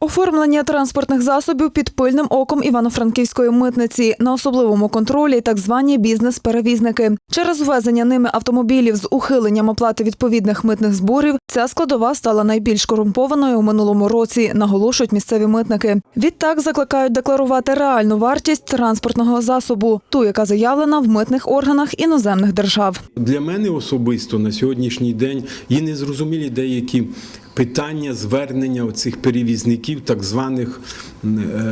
Оформлення транспортних засобів під пильним оком Івано-Франківської митниці на особливому контролі так звані бізнес-перевізники. Через ввезення ними автомобілів з ухиленням оплати відповідних митних зборів ця складова стала найбільш корумпованою у минулому році, наголошують місцеві митники. Відтак закликають декларувати реальну вартість транспортного засобу, ту, яка заявлена в митних органах іноземних держав. Для мене особисто на сьогоднішній день є незрозумілі деякі питання звернення цих перевізників, так званих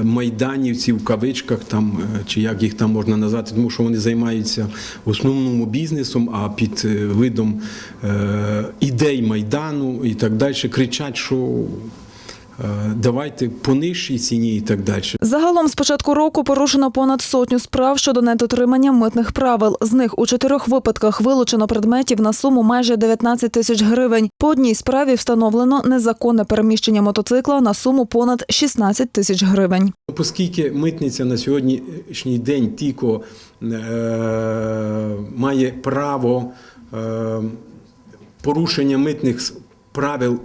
майданівців в кавичках, там е, чи як їх там можна назвати, тому що вони займаються в основному бізнесом, а під е, видом е, ідей майдану і так далі кричать, що е, давайте по нижчій ціні і так далі. Загалом з початку року порушено понад сотню справ щодо недотримання митних правил. З них у чотирьох випадках вилучено предметів на суму майже 19 тисяч гривень. По одній справі встановлено незаконне переміщення мотоцикла на суму понад 16 тисяч гривень. Оскільки митниця на сьогоднішній день тільки е, має право е, порушення митних правил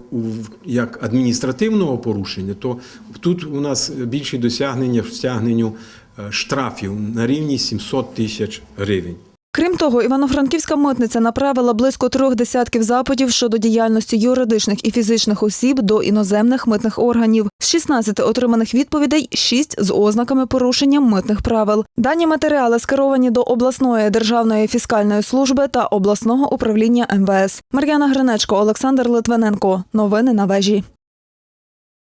як адміністративного порушення, то тут у нас більші досягнення в стягненню е, штрафів на рівні 700 тисяч гривень. Крім того, Івано-Франківська митниця направила близько трьох десятків запитів щодо діяльності юридичних і фізичних осіб до іноземних митних органів. З 16 отриманих відповідей 6 з ознаками порушення митних правил. Дані матеріали скеровані до обласної державної фіскальної служби та обласного управління МВС. Мар'яна Гринечко, Олександр Литвиненко. Новини на вежі.